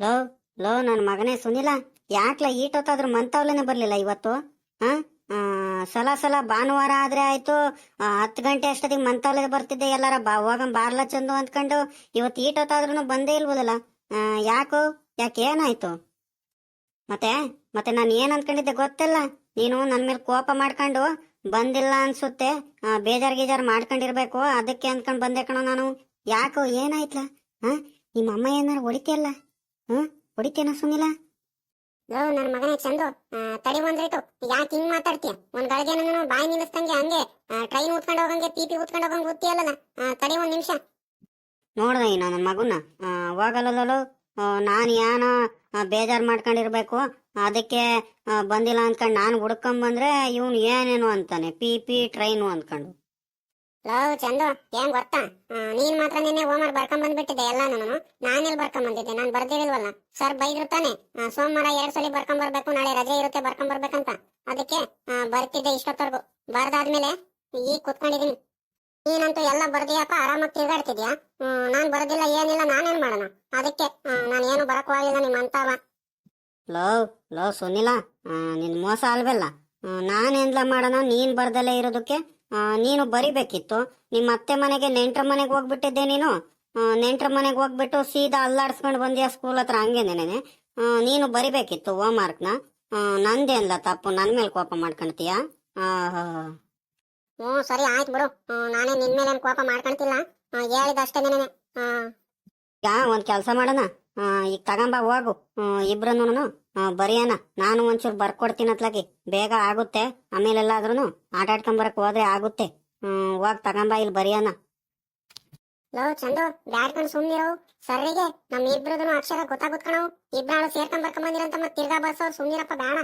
Low low ನನ್ನ ಮಗನೇ ಸುನಿಲ. ಯಾಕ್ಲ ಈಟೊತ್ತಾದ್ರೂ ಮಂತವ್ಲೇನೆ ಬರ್ಲಿಲ್ಲ ಇವತ್ತು? ಹಾ? ಸಲ ಸಲ ಭಾನುವಾರ ಆದ್ರೆ ಆಯ್ತು ಹತ್ತು ಗಂಟೆ ಅಷ್ಟೊತ್ತಿಗೆ ಮಂತಾವ್ಲೆ ಬರ್ತಿದ್ದೆ ಎಲ್ಲಾರ. ಬಾ ಬಾರ್ಲ ಚಂದು ಅಂದ್ಕೊಂಡು ಇವತ್ತು ಈಟೊತ್ತಾದ್ರೂ ಬಂದೇ ಇಲ್ಬೋದಲ್ಲ ಯಾಕೋ? ಯಾಕೆ ಏನಾಯ್ತು? ಮತ್ತೆ ಮತ್ತೆ ನಾನು ಏನ್ ಅನ್ಕೊಂಡಿದ್ದೆ ಗೊತ್ತಿಲ್ಲ? ನೀನು ನನ್ ಮೇಲೆ ಕೋಪ ಮಾಡ್ಕೊಂಡು ಬಂದಿಲ್ಲ ಅನ್ಸುತ್ತೆ. ಬೇಜಾರ್ ಗೀಜಾರ್ ಮಾಡ್ಕೊಂಡಿರ್ಬೇಕು. ಅದಕ್ಕೆ ಅನ್ಕೊಂಡ್ ಬಂದೆ ಕಣೋ ನಾನು. ಯಾಕೋ ಏನಾಯ್ತಲ್ಲ ಹಾ? ನಿಮ್ಮ ಅಮ್ಮ ಏನಾರು ಹೊಡಿತಿಯಲ್ಲ? ಹ್ಮ್? ಹೊಡಿತೇನ ಸುನಿಲ? ಲೋ ನನ್ನ ಮಗನೇ ಚಂದು. ತಡಿ ಬಂದ್ರಾಯ್ತು ಯಾಕೆ ಹಿಂಗ್ ಮಾತಾಡ್ತೀಯ? ಒಂದ್ ಗಳಿಗೆ ನಾನು ಬಾಯಿ ನಿಲ್ಲಿಸ್ದಂಗೆ ಹಂಗೆ ಟ್ರೈನ್ ಉತ್ಕೊಂಡು ಹೋಗಂಗೆ ಪಿಪಿ ಉತ್ಕೊಂಡು ಹೋಗಂಗೆ ಗೊತ್ತಿಯಲ್ಲ ತಡಿ ಒಂದ್ ನಿಮಿಷ. ನೋಡ್ದೆ ಇನ್ನ ನನ್ನ ಮಗುನ ಹೋಗಲ್ಲಲ್ಲೋ ನಾನು ಏನೋ ಬೇಜಾರ್ ಮಾಡ್ಕೊಂಡಿರ್ಬೇಕು. ಅದಕ್ಕೆ ಬಂದಿಲ್ಲ ಅಂದ್ಕೊಂಡು ನಾನು ಹುಡ್ಕೊಂಡ್ ಬಂದ್ರೆ ಇವನು ಏನೇನು ಅಂತಾನೆ. ಪಿ ಪಿ ಟ್ರೈನು ಅಂದ್ಕೊಂಡು. ಲೋ ಚಂದು ಏನ್ ಗೊತ್ತಾ? ನೀನ್ ಮಾತ್ರ ನಿನ್ನೆ ಹೋಮರ್ ಬರ್ಕೊಂಡ್ ಬಂದ್ಬಿಟ್ಟಿದೆ ಎಲ್ಲ ನಾನು ನಾನೆಲ್ಲಿ ಬರ್ಕೊಂಡ್ ಬಂದಿದ್ದೆ ನಾನ್ ಬರ್ದಿರಲ್ವಲ್ಲ ಸರ್ ಬೈದಿರ್ತಾನೆ ಆ, ಸೋಮವಾರ ಎರಡ್ ಸಲ ಬರ್ಕೊಂಡ್ ಬರ್ಬೇಕು ನಾಳೆ ರಜೆ ಇರುತ್ತೆ ಬರ್ಕೊಂಡ್ ಬರ್ಬೇಕಂತ. ಅದಕ್ಕೆ ಬರ್ತಿದ್ದೆ ಇಷ್ಟೊತ್ತವರೆಗೂ ಬರ್ದಾದ್ಮೇಲೆ ಈಗ ಕುತ್ಕೊಂಡಿದೀನಿ. ನೀನಂತೂ ಎಲ್ಲ ಬರ್ದಿಯಪ್ಪ ಆರಾಮಾಗಿ ತಿರ್ಗಾಡ್ತಿದ್ಯಾ? ನಾನ್ ಬರೋದಿಲ್ಲ ಏನಿಲ್ಲ ನಾನೇನ್ ಮಾಡೋಣ? ಅದಕ್ಕೆ ನಾನು ಏನು ಬರಕ್ ಹೋಗಿಲ್ಲ ನಿಮ್ ಅಂತಾವ. ಲೋ ಲೋ ಸುನಿಲ ನಿನ್ ಮೋಸ ಅಲ್ವಲ್ಲ? ನಾನೇನ್ಲ ಮಾಡೋಣ ನೀನ್ ಬರ್ದಲ್ಲೇ ಇರೋದಕ್ಕೆ? ನೀನು ಬರಿಬೇಕಿತ್ತು. ನಿಮ್ಮ ಅತ್ತೆ ಮನೆಗೆ ನೆಂಟ್ರ ಮನೆಗೆ ಹೋಗ್ಬಿಟ್ಟಿದ್ದೆ ನೀನು. ನೆಂಟ್ರ ಮನೆಗೆ ಹೋಗ್ಬಿಟ್ಟು ಸೀದಾ ಅಲ್ಲಾಡ್ಸ್ಕೊಂಡು ಬಂದ್ಯಾ ಸ್ಕೂಲ್ ಹತ್ರ ಹಂಗೆ ನೆನೆ ನೀನು ಬರಿಬೇಕಿತ್ತು ಹೋಮ್ ವರ್ಕ್ನ ಅಲ್ಲ ತಪ್ಪು. ನನ್ ಮೇಲೆ ಕೋಪ ಮಾಡ್ಕೊಳ್ತೀಯ ಹ್ಞೂ ಸರಿ ಆಯ್ತು ಬಿಡು. ನಾನೇ ನಿನ್ನ ಮೇಲೆ ಕೋಪ ಮಾಡ್ಕೊಂತಿಲ್ಲ. ಹೇಳಿದಷ್ಟೇ ನೆನೆ ಯಾ ಒಂದ್ ಕೆಲಸ ಮಾಡೋಣ. ಈಗ ತಗೊಂಬ ಹೋಗು. ಇಬ್ರನ್ನು ಬರೆಯೋಣ ನಾನು ಒಂಚೂರು ಬರ್ಕೊಡ್ತೀನಿ ಅತ್ಲಾಗಿ ಬೇಗ ಆಗುತ್ತೆ. ಆಮೇಲೆ ಎಲ್ಲಾದ್ರೂ ಆಟ ಹೋದ್ರೆ ಆಗುತ್ತೆ. ಹ್ಮ್ ಹೋಗ್ ತಗೊಂಬ ಇಲ್ಲಿ ಬರೆಯೋಣ ಲೋ ಚಂದು ಬ್ಯಾಡ್ಕೊಂಡು ಸುಮ್ನಿರು. ಸರ್ರಿಗೆ ನಮ್ ಇಬ್ರದನು ಅಕ್ಷರ ಗೊತ್ತಾಗುತ್ಕಣವು ಇಬ್ರಾಳು ಸೇರ್ಕೊಂಡ್ ಬರ್ಕೊಂಡ್ ಬಂದಿರಂತ ಮತ್ತೆ ತಿರ್ಗಾ ಬರ್ಸೋರು ಸುಮ್ನಿರಪ್ಪ ಬೇಡ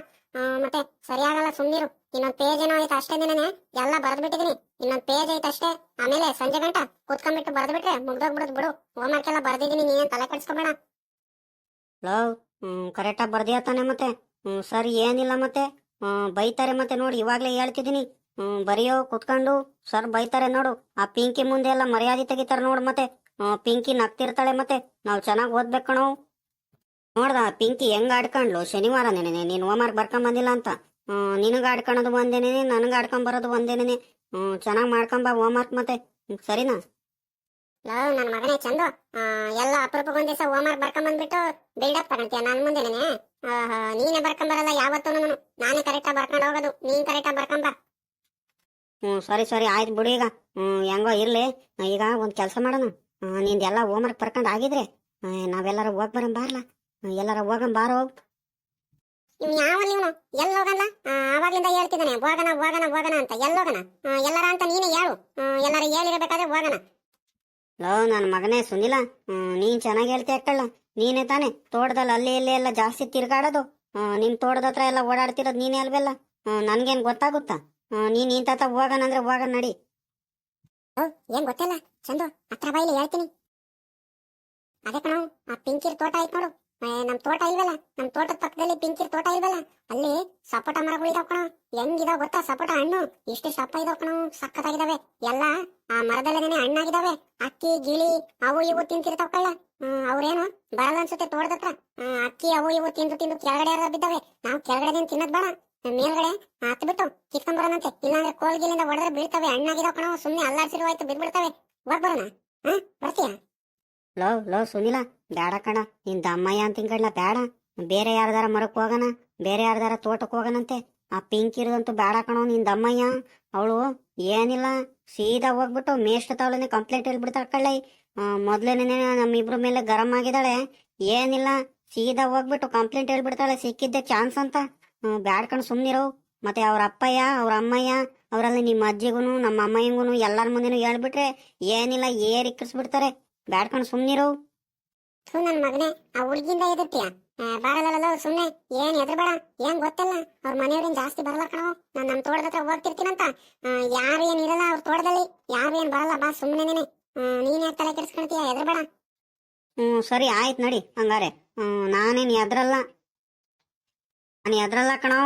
ಮತ್ತೆ ಸರಿಯಾಗಲ್ಲ ಸುಮ್ನಿರು. ಇನ್ನೊಂದ್ ಪೇಜ್ ಏನೋ ಆಯ್ತು ಅಷ್ಟೇ ದಿನನೇ. ಎಲ್ಲ ಬರ್ದ್ಬಿಟ್ಟಿದೀನಿ. ಇನ್ನೊಂದ್ ಪೇಜ್ ಐತೆ ಅಷ್ಟೇ. ಆಮೇಲೆ ಸಂಜೆ ಗಂಟ ಕುತ್ಕೊಂಡ್ಬಿಟ್ಟು ಬರೆದ್ಬಿಟ್ರೆ ಮುಗ್ದೋಗ್ಬಿಡುದ್ ಬಿಡು. ಹೋಮ್ವರ್ಕ್ ಎಲ್ಲ ಬರ್ದಿದೀನಿ ನೀನ್ ತಲೆ ಕೆಡ್ಸ್ಕೊಬೇಡ. ಲವ್ ಹ್ಮ್ ಕರೆಕ್ಟಾಗಿ ಬರ್ದೇ ತಾನೆ ಮತ್ತೆ. ಸರ್, ಏನಿಲ್ಲ ಮತ್ತೆ. ಬೈತಾರೆ ಮತ್ತೆ ನೋಡಿ, ಇವಾಗ್ಲೇ ಹೇಳ್ತಿದ್ದೀನಿ. ಬರೆಯೋ, ಕುತ್ಕೊಂಡು, ಸರ್ ಬೈತಾರೆ ನೋಡು. ಆ ಪಿಂಕಿ ಮುಂದೆ ಎಲ್ಲ ಮರ್ಯಾದೆ ತೆಗಿತಾರೆ ನೋಡು ಮತ್ತೆ. ಪಿಂಕಿ ನಗ್ತಿರ್ತಾಳೆ ಮತ್ತೆ. ನಾವು ಚೆನ್ನಾಗಿ ಓದ್ಬೇಕು ಕಣೋ ನೋಡ್ದ ಪಿಂಕಿ ಹೆಂಗ್ ಆಡ್ಕೊಂಡ್ಲು? ಶನಿವಾರ ನೆನೆ ನೀನು ಹೋಮ್ವರ್ಕ್ ಬರ್ಕೊಂಡ್ ಬಂದಿಲ್ಲ ಅಂತ. ನಿನಗೆ ಆಡ್ಕೊಳೋದು ಒಂದೇನೇನೆ, ನನಗ ಆಡ್ಕೊಂಡ್ ಬರೋದು ಒಂದೇನೇನೆ. ಚೆನ್ನಾಗಿ ಮಾಡ್ಕೊಂಬ ಹೋಮ್ವರ್ಕ್ ಮತ್ತೆ. ಸರಿನಾ? ಲೋ ನನ್ನ ಮಗನೇ ಚಂದು. ಎಲ್ಲ ಅಪರೂಪಕ್ಕೊಂದ್ ದಿವಸ ಹೋಮ್ವರ್ಕ್ ಬರ್ಕೊಂಡ್ ಬಂದ್ಬಿಟ್ಟು ಬಿಲ್ಡಪ್ ತಗೊಂತೀಯ ನನ್ ಮುಂದೆನೇ ನೀನೇ ಬರ್ಕೊಂಬರಲ್ಲ ಯಾವತ್ತೂ ನಾನು. ಕರೆಕ್ಟಾಗಿ ಬರ್ಕೊಂಡು ಹೋಗೋದು. ನೀನ್ ಕರೆಕ್ಟಾಗಿ ಬರ್ಕೊಂಬ. ಹ್ಮ್ ಸರಿ ಸರಿ ಆಯ್ತು ಬಿಡು ಈಗ. ಹ್ಮ್ ಹೆಂಗೋ ಇರ್ಲಿ. ಈಗ ಒಂದ್ ಕೆಲಸ ಮಾಡೋಣ. ಎಲ್ಲ ಹೋಮ್ವರ್ಕ್ ಬರ್ಕೊಂಡ್ ಆಗಿದ್ರೆ ನಾವೆಲ್ಲರ ಹೋಗ್ ಬರಂ ಬಾರಲ್ಲ ಎಲ್ಲರ ಹೋಗಂ ಬಾರೋ. ಇವ್ ಯಾವ ಇವನು? ಎಲ್ಲಿ ಹೋಗಲ್ಲ? ಆವಾಗ್ಲಿಂದ ಹೇಳ್ತಿದ್ದಾನೆ ಹೋಗೋಣ ಹೋಗೋಣ ಹೋಗೋಣ ಅಂತ. ಎಲ್ಲಿ ಹೋಗೋಣ? ಆ, ಎಲ್ಲರ ಅಂತ ನೀನೇ ಹೇಳು. ಎಲ್ಲರ ಹೇಳಿರಬೇಕಾದ್ರೆ ಹೋಗಣ. ಲೋ ನನ್ನ ಮಗನೇ ಸುನಿಲ. ನೀನ್ ಚೆನ್ನಾಗಿ ಹೇಳ್ತೀಯ ಅಕ್ಕಳ್ಳ. ನೀನೇ ತಾನೆ ತೋಟದಲ್ಲಿ ಅಲ್ಲಿ ಇಲ್ಲಿ ಎಲ್ಲ ಜಾಸ್ತಿ ತಿರ್ಗಾಡೋದು. ನಿನ್ ತೋಟದ ಹತ್ರ ಎಲ್ಲ ಓಡಾಡ್ತಿರೋದು ನೀನೇ ಅಲ್ವೆಲ್ಲ? ನನ್ಗೇನ್ ಗೊತ್ತಾಗುತ್ತಾ? ನೀನ್ ಇಂತ ಹೋಗೋಣ ಅಂದ್ರೆ ಹೋಗ ನಡಿ. ಏನ್ ಗೊತ್ತಿಲ್ಲ. ಚಂದು, ಹತ್ರ ಬಾಯಿಲಿ ಹೇಳ್ತೀನಿ. ಅದೇ ಕಣ, ಆ ಪಿಂಕಿರ್ ತೋಟ ಆಯ್ತು ನೋಡು. ನಮ್ ತೋಟ ಇಲ್ವಲ್ಲ? ನಮ್ ತೋಟದ ಪಕ್ಕದಲ್ಲಿ ಪಿಂಕಿರ್ ತೋಟ ಇಲ್ವಲ್ಲ? ಅಲ್ಲಿ ಸಪೋಟ ಮರಗಳು ಇದಾವ ಕಣ. ಹೆಂಗಿದಾವ ಗೊತ್ತಾ ಸಪೋಟ ಹಣ್ಣು? ಇಷ್ಟು ಸಪ್ಪ ಇದಾವ ಕಣ, ಸಕ್ಕತ್ತಾಗಿದಾವೆ. ಎಲ್ಲ ಆ ಮರದಲ್ಲೇನೆ ಹಣ್ಣಾಗಿದಾವೆ. ಅಕ್ಕಿ, ಗಿಳಿ, ಅವು ಇವು ತಿಂತಿರ್ತಾವ ಕಳ್ಳ. ಅವ್ರೇನು ಬರಲ್ಲ ಅನ್ಸುತ್ತೆ ತೋಟದ ಹತ್ರ? ಅಕ್ಕಿ, ಅವು ಇವು ತಿಂದು ತಿಂದು ಕೆಳಗಡೆ ಬಿದ್ದಾವೆ? ನಾವು ಕೆಳಗಡೆ ತಿನ್ನೋದ್ ಬೇಡ. ಮೇಲ್ಗಡೆ ಹತ್ ಬಿಟ್ಟು ಕಿತ್ಕೊಂಡ್ ಬರೋಣಂತೆ ಇಲ್ಲಾಂದ್ರೆ ಕೋಲ್ಗಿಲಿಂದ ಹೊಡೆದ್ರೆ ಬೀಳ್ತವೆ. ಹಣ್ಣಾಗಿದಾವ ಕಣ ಸುಮ್ಮನೆ ಅಲ್ಲಾಡ್ಸಿರುವ ಆಯ್ತು, ಬಿದ್ಬಿಡ್ತವೆ. ಹೋಗ್ಬರೋಣ ಹಾ, ಬರ್ತೀಯಾ? ಲೋ ಲೋ, ಸುನಿಲ ಬೇಡ ಕಣ. ನಿನ್ ದಮ್ಮಯ್ಯ ಅಂತ ಹಿಂಗಡ್ಲ ಬೇಡ ಬೇರೆ ಯಾರ್ದಾರ ಮರಕ್ ಹೋಗಣ ಬೇರೆ ಯಾರ್ದಾರ ತೋಟಕ್ ಹೋಗಣಂತೆ ಆ ಪಿಂಕ್ ಇರೋದಂತೂ ಬೇಡ ಕಣೋ ನಿನ್ ದಮ್ಮಯ್ಯ ಅವಳು ಏನಿಲ್ಲ, ಸೀದಾ ಹೋಗ್ಬಿಟ್ಟು ಮೇಷ್ಟ ತಾವಳನೆ ಕಂಪ್ಲೇಂಟ್ ಹೇಳ್ಬಿಡ್ತಾಳ ಕಳ್ಳಿ. ಮೊದ್ಲೇನೆ ನಮ್ಮಿಬ್ರ ಮೇಲೆ ಗರಂ ಆಗಿದ್ದಾಳೆ. ಏನಿಲ್ಲ, ಸೀದಾ ಹೋಗ್ಬಿಟ್ಟು ಕಂಪ್ಲೇಂಟ್ ಹೇಳ್ಬಿಡ್ತಾಳೆ. ಸಿಕ್ಕಿದ್ದೆ ಚಾನ್ಸ್ ಅಂತ. ಬ್ಯಾಡ್ ಕಣ್, ಸುಮ್ನಿರು. ಮತ್ತೆ ಅವ್ರ ಅಪ್ಪಯ್ಯ, ಅವ್ರ ಅಮ್ಮಯ್ಯ, ಅವರಲ್ಲಿ ನಿಮ್ಮ ಅಜ್ಜಿಗೂನು, ನಮ್ಮ ಅಮ್ಮಯ್ಯಂಗೂನು ಎಲ್ಲರ ಮುಂದೆನು ಹೇಳ್ಬಿಟ್ರೆ ಏನಿಲ್ಲ ಏರಿಕ್ಕಿಸ್ಬಿಡ್ತಾರೆ ಬ್ಯಾಡ್ಕೊಂಡು ಸುಮ್ನಿರು. ಥೂ ನನ್ನ ಮಗನೇ ಆ ಹುಡ್ಗಿಂದ ಎದುರ್ತೀಯ ಬಾರಲ್ಲ ಸುಮ್ನೆ ಏನ್ ಎದ್ರಬೇಡ ಏನ್ ಗೊತ್ತಲ್ಲ. ಅವ್ರ ಮನೆಯವ್ರೇನ್ ಜಾಸ್ತಿ ಬರಲ್ಲ ಕಣೋ. ನಾನ್ ನಮ್ ತೋಟದ ಹತ್ರ ಹೋಗ್ತಿರ್ತೀನಂತ. ಯಾರು ಏನ್ ಇರಲ್ಲ ಅವ್ರ ತೋಟದಲ್ಲಿ. ಯಾರು ಏನು ಬರಲ್ಲ ಬಾ ಸುಮ್ಮನೆ ನೀನೆ. ನೀನ್ ಯಾಕೆ ತಲೆ ಕೆಡಿಸ್ಕೊಳ್ತೀಯ ಎದ್ರಬೇಡ ಹ್ಮ್ ಸರಿ ಆಯ್ತು ನೋಡಿ ಹಂಗಾರೆ. ನಾನೇನ್ ಎದ್ರಲ್ಲ ನಾನು ಎದ್ರಲ್ಲ ಕಣೋ.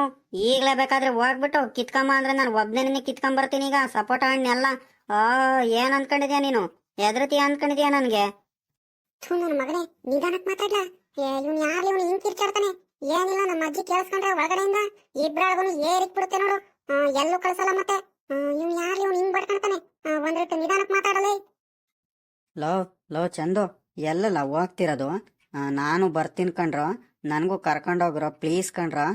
ಈಗಲೇ ಬೇಕಾದ್ರೆ ಹೋಗ್ಬಿಟ್ಟು ಕಿತ್ಕೊಂಬ ಅಂದ್ರೆ ನಾನು ಒಬ್ಬನೇ ಕಿತ್ಕೊಂಬರ್ತೀನಿ ಈಗ ಸಪೋಟ ಹಣ್ಣೆಲ್ಲ ಆ ಏನ್ ಅನ್ಕೊಂಡಿದ್ಯಾ ನೀನು? ಎದ್ರತೀಯ ಅನ್ಕೊಂಡಿದ್ಯಾ ನನ್ಗೆ? ಥೂ ನನ್ ಮಗನೇ ನಿಧಾನಕ್ ಮಾತಾಡ್ಲ? ಇವ್ನು ಯಾರು ಇವ್ನು ಹಿಂಗ್ ಕಿರ್ಚಾಡ್ತಾನೆ? ಏನಿಲ್ಲ ನಮ್ಮ ಅಜ್ಜಿ ಕೇಳಿಸ್ಕೊಂಡ್ರೆ ಒಳಗಡೆಯಿಂದ ಇಬ್ರಾಳ್ಗೂ ಏರಿಕ್ ಬಿಡುತ್ತೆ ನೋಡು. ಎಲ್ಲೂ ಕಳ್ಸಲ್ಲ ಮತ್ತೆ. ಇವನು ಯಾರು ಇವ್ನು ಹಿಂಗ್ ಬಡ್ಕೊಂತಾನೆ ಒಂದ್ ರೀತಿ ನಿಧಾನಕ್ಕೆ ಮಾತಾಡಲೇ. ಲೋ ಲೋ ಚಂದು ಎಲ್ಲಲ್ಲ ಹೋಗ್ತಿರೋದು ನಾನು ಬರ್ತೀನಿ ಕಣ್ರೋ. ನನಗೂ ಕರ್ಕೊಂಡೋಗ್ರೋ ಪ್ಲೀಸ್ ಕಣ್ರೋ.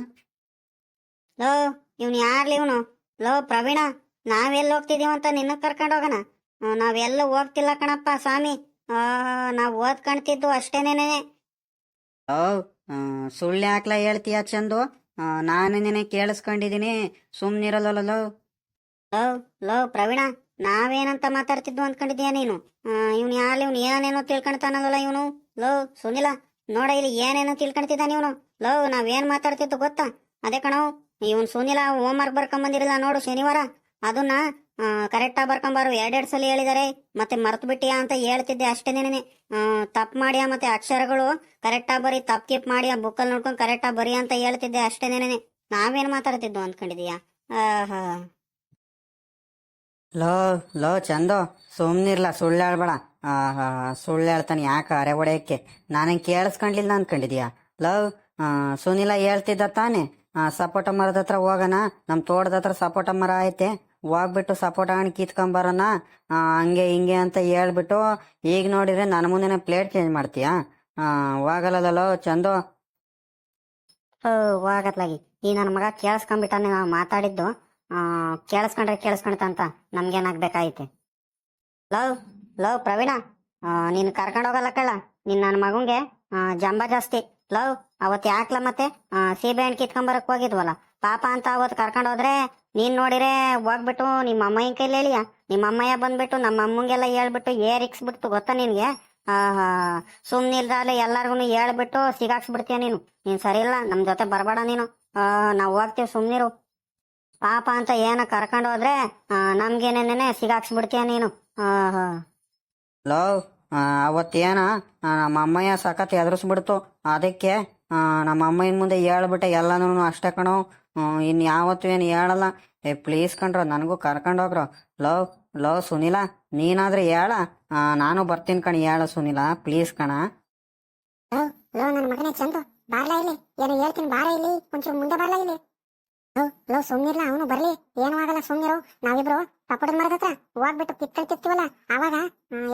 ಲೋ ಇವ್ನು ಯಾರ್ಲಿ ಇವನು? ಲೋ ಪ್ರವೀಣ ನಾವೆಲ್ಲಿ ಹೋಗ್ತಿದೀವಂತ ನಿನ್ನ ಕರ್ಕೊಂಡು ಹೋಗೋಣ? ಆ, ನಾವೆಲ್ಲ ಹೋಗ್ತಿಲ್ಲ ಕಣಪ್ಪ ಸ್ವಾಮಿ. ಆ, ನಾವ್ ಓದ್ಕೊಂತಿದ್ದು ಅಷ್ಟೇನೇನೆ. ಓ ಸುಳ್ಳು ಹಾಕ್ಲ ಹೇಳ್ತೀಯ ಚಂದು? ನಾನು ನಿನ್ನೆ ಕೇಳಿಸ್ಕೊಂಡಿದ್ದೀನಿ ಸುಮ್ನಿರಲ್ಲ ಲೋ ಲೋ ಪ್ರವೀಣ ನಾವೇನಂತ ಮಾತಾಡ್ತಿದ್ವು ಅಂದ್ಕೊಂಡಿದ್ಯಾ ನೀನು? ಇವ್ನು ಯಾರು ಇವ್ನು ಏನೇನೋ ತಿಳ್ಕೊಂತಾನಲ್ಲ ಇವನು? ಲೋ ಸುನಿಲ ನೋಡ ಇಲ್ಲಿ ಏನೇನೋ ತಿಳ್ಕೊಳ್ತಿದ್ದಾನೆ ಇವನು. ಲೋ ನಾವೇನ್ ಮಾತಾಡ್ತಿದ್ದು ಗೊತ್ತಾ? ಅದೇ ಕಣವು ಇವನ್ ಸುನಿಲ ಹೋಮ್ ವರ್ಕ್ ಬರ್ಕೊಂಬಂದಿರಲ್ಲ ನೋಡು ಶನಿವಾರ. ಅದನ್ನ ಕರೆಕ್ಟಾಗಿ ಬರ್ಕೊಂಬಾರು ಎರಡೆರಡು ಸಲ ಹೇಳಿದಾರೆ. ಮತ್ತೆ ಮರ್ತು ಬಿಟ್ಟಿಯಾ ಅಂತ ಹೇಳ್ತಿದ್ದೆ ಅಷ್ಟೇನೇನೆ ತಪ್ಪು ಮಾಡಿಯಾ ಮತ್ತೆ ಅಕ್ಷರಗಳು ಕರೆಕ್ಟಾಗಿ ಬರೀ ತಪ್ಪು ಕಿಪ್ ಮಾಡಿ ಬುಕ್ಕಲ್ಲಿ ನೋಡ್ಕೊಂಡು ಕರೆಕ್ಟಾಗಿ ಬರೀ ಅಂತ ಹೇಳ್ತಿದ್ದೆ ಅಷ್ಟೇನೇನೆ ನಾವೇನು ಮಾತಾಡ್ತಿದ್ದು ಅಂದ್ಕೊಂಡಿದೀಯಾ? Low low, ಚಂದೋ. ಸುಮ್ಮನಿರ್ಲ ಸುಳ್ಳು ಹೇಳ್ಬೇಡ ಸುಳ್ಳು ಹೇಳ್ತಾನೆ ಯಾಕೆ ಅರೆ ಹೊಡೆಯಕ್ಕೆ? ನಾನೇನು ಕೇಳಿಸ್ಕೊಂಡ್ಲಿಲ್ಲ ಅಂದ್ಕೊಂಡಿದ್ಯಾ? ಲವ್ ಸುನಿಲ ಹೇಳ್ತಿದ್ದ ತಾನೆ. ಸಪೋಟ ಮರದ ಹತ್ರ ಹೋಗೋಣ. ನಮ್ಮ ತೋಟದ ಹತ್ರ ಸಪೋಟ ಮರ ಐತೆ. ಹೋಗ್ಬಿಟ್ಟು ಸಪೋರ್ಟ್ ಹಣ್ಣು ಕಿತ್ಕೊಂಬರೋಣ ಹಂಗೆ ಹಿಂಗೆ ಅಂತ ಹೇಳ್ಬಿಟ್ಟು, ಈಗ ನೋಡಿದ್ರೆ ನನ್ನ ಮುಂದೆನೆ ಪ್ಲೇಟ್ ಚೇಂಜ್ ಮಾಡ್ತೀಯಾ? ಹೋಗಲ್ಲದಲ್ಲೋ ಚಂದೋ. ಓ, ಹೋಗತ್ಲಾಗಿ. ಈ ನನ್ನ ಮಗ ಕೇಳಿಸ್ಕೊಂಡ್ಬಿಟ್ಟಾನೆ ನಾವು ಮಾತಾಡಿದ್ದು. ಕೇಳಿಸ್ಕೊಂಡ್ರೆ ಕೇಳಿಸ್ಕೊಂಡ್ತಂತ ನಮ್ಗೇನಾಗ್ಬೇಕಾಯ್ತೆ ಲವ್ ಲವ್ ಪ್ರವೀಣ ನೀನು ಕರ್ಕೊಂಡು ಹೋಗಲ್ಲ ಕಳ್ಳ. ನೀನ್ ನನ್ನ ಮಗಂಗೆ ಜಂಬ ಜಾಸ್ತಿ. ಲವ್ ಅವತ್ತು ಯಾಕ್ಲ ಮತ್ತೆ ಸೀಬೆ ಹಣ್ಣು ಕಿತ್ಕೊಂಬರಕ್ ಹೋಗಿದ್ವಲ್ಲ? ಪಾಪ ಅಂತ ಅವತ್ತು ಕರ್ಕೊಂಡು ಹೋದ್ರೆ, ನೀನ್ ನೋಡಿರೆ ಹೋಗ್ಬಿಟ್ಟು ನಿಮ್ಮ ಅಮ್ಮಯ್ಯನ ಕೈಲಿ ಹೇಳಿಯಾ ನಿಮ್ಮ ಅಮ್ಮಯ್ಯ ಬಂದ್ಬಿಟ್ಟು ನಮ್ಮ ಅಮ್ಮಂಗೆಲ್ಲ ಹೇಳ್ಬಿಟ್ಟು ಏರಿಕ್ಸ್ಬಿಡ್ತು ಗೊತ್ತಾ ನಿನ್ಗೆ? ಆಹಾ ಸುಮ್ನಿಲ್ದಾಲೆ ಎಲ್ಲಾರ್ಗು ಹೇಳ್ಬಿಟ್ಟು ಸಿಗಾಕ್ಸ್ಬಿಡ್ತೀಯ ನೀನು? ನೀನ್ ಸರಿ ಇಲ್ಲ, ನಮ್ ಜೊತೆ ಬರಬೇಡ ನೀನು. ನಾವ್ ಹೋಗ್ತೀವಿ ಸುಮ್ನಿರು ಪಾಪ ಅಂತ ಏನ ಕರ್ಕೊಂಡು ಹೋದ್ರೆ ನಮ್ಗೇನೇನೇನೆ ಸಿಗಾಕ್ಸ್ಬಿಡ್ತೀಯ ನೀನು? ಲವ್ ಅವತ್ತೇನ ನಮ್ಮ ಅಮ್ಮಯ್ಯ ಸಖತ್ ಎದುರಿಸ್ಬಿಡ್ತು ಅದಕ್ಕೆ ನಮ್ಮ ಅಮ್ಮಯ್ಯನ ಮುಂದೆ ಹೇಳ್ಬಿಟ್ಟೆ ಎಲ್ಲಾನು ಅಷ್ಟೇ ಕಣೋ. ಇನ್ನು ಯಾವತ್ತು ಏನು ಹೇಳಲ್ಲ. ಏ ಪ್ಲೀಸ್ ಕಣ್ರೋ, ನನಗೂ ಕರ್ಕೊಂಡು ಹೋಗ್ರೋ. ಲವ್ ಲವ್ ಸುನಿಲ, ನೀನಾದ್ರೆ ಹೇಳ. ನಾನು ಬರ್ತೀನಿ ಕಣ, ಹೇಳ ಸುನಿಲ ಪ್ಲೀಸ್ ಕಣ. ಲೋ ನನ್ನ ಮಗನೇ ಚಂದು, ಬಾರ್ಲಾ ಇಲ್ಲಿ? ಏನೋ ಹೇಳ್ತೀನಿ, ಬಾರ ಇಲ್ಲಿ? ಒಂಚೂರು ಮುಂದೆ ಬರ್ಲಾ ಇಲ್ಲಿ? ಲೋ ಲೋ ಅವನು ಬರ್ಲಿ. ಏನು ಆಗಲ್ಲ, ಸುಮ್ನಿರು. ನಾವಿಬ್ರು ಕಪ್ಪಡದ ಮರದ ಹತ್ರ ಹೋಗ್ಬಿಟ್ಟು ಕಿತ್ಕೊಳ್ತಿರ್ತೀವಲ್ಲ ಅವಾಗ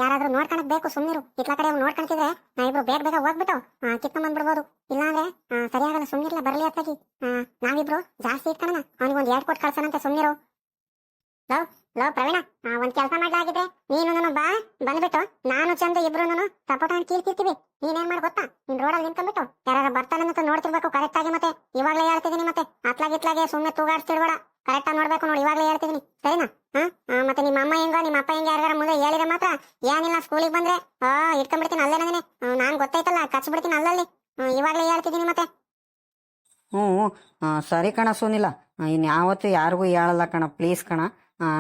ಯಾರಾದ್ರೂ ನೋಡ್ಕೊಳಕ್ ಬೇಕು, ಸುಮ್ನಿರು. ಇತ್ಲ ಕಡೆ ನೋಡ್ಕೊಂತಿದ್ರೆ ನಾವಿಬ್ರು ಬೇಗ ಬೇಗ ಹೋಗ್ಬಿಟ್ಟು ಕಿತ್ಕೊಂಡ್ ಬಂದ್ಬಿಡ್ಬೋದು ಇಲ್ಲಾಂದ್ರೆ ಸರಿಯಾಗಲ್ಲ, ಸುಮ್ನಿರ್ಲ, ಬರಲಿ ಅತ್ತಾಗಿ. ನಾವಿಬ್ರು ಜಾಸ್ತಿ ಇಟ್ಕೊಳಣ ಅವ್ನಿಗೆ ಒಂದ್ ಎರಡ್ ಕೊಟ್ಟು ಕಳ್ಸೋಣಂತೆ ಸುಮ್ನಿರು. ಲೋ ಲೋ, ಪ್ರವೀಣ ಒಂದ್ ಕೆಲಸ ಮಾಡ್ಲಾಗಿದ್ರೆ ನೀನು ಬಾ, ಬಂದ್ಬಿಟ್ಟು, ನಾನು ಚಂದ ಇಬ್ರು ಸಪೋಟ ಕೀಳ್ತಿರ್ತೀವಿ ನೀನೇನ್ ಮಾಡ್ ಗೊತ್ತಾ? ನಿನ್ ರೋಡಲ್ಲಿ ನಿಂತ್ಕೊಂಡ್ಬಿಟ್ಟು ಯಾರು ಬರ್ತಾನೆ ಅಂತ ನೋಡ್ತಿರ್ಬೇಕು ಕರೆಕ್ಟ್ ಆಗಿ ಮತ್ತೆ. ಇವಾಗ್ಲೇ ಹೇಳ್ತಿದ್ದೀನಿ ಮತ್ತೆ. ಅತ್ಲಾಗಿ ಇತ್ಲಾಗೆ ಸುಮ್ನೆ ತೂಗಾಡ್ಸ್ತಿಡ್ಬೇಡ ಕರೆಕ್ಟ್ ಆಗಿ ನೋಡ್ಬೇಕು ನೋಡಿ ಇವಾಗಲೇ ಹೇಳ್ತಿದೀನಿ. ಸರಿನಾ? ಹಾ? ಮತ್ತೆ ನಿಮ್ಮ ಅಮ್ಮ ಹೆಂಗ ನಿಮ್ಮ ಅಪ್ಪ ಹೆಂಗ ಯಾರಿಗಾರ ಮುಂದೆ ಹೇಳಿದ್ರೆ ಮಾತ್ರ ಏನಿಲ್ಲ ಸ್ಕೂಲಿಗೆ ಬಂದ್ರೆ ಆ ಇಟ್ಕೊಂಡ್ಬಿಡ್ತೀನಿ ಅಲ್ಲೇ ನನಗೆ ನಾನ್ ಗೊತ್ತೈತಲ್ಲ ಕಚ್ಬಿಡ್ತೀನಿ ಅಲ್ಲಲ್ಲಿ. ಇವಾಗಲೇ ಹೇಳ್ತಿದೀನಿ ಮತ್ತೆ. ಹ್ಞೂ ಸರಿ ಕಣ ಸುನಿಲ. ಇನ್ನು ಯಾವತ್ತೂ ಯಾರಿಗೂ ಹೇಳಲ್ಲ ಕಣ ಪ್ಲೀಸ್ ಕಣ.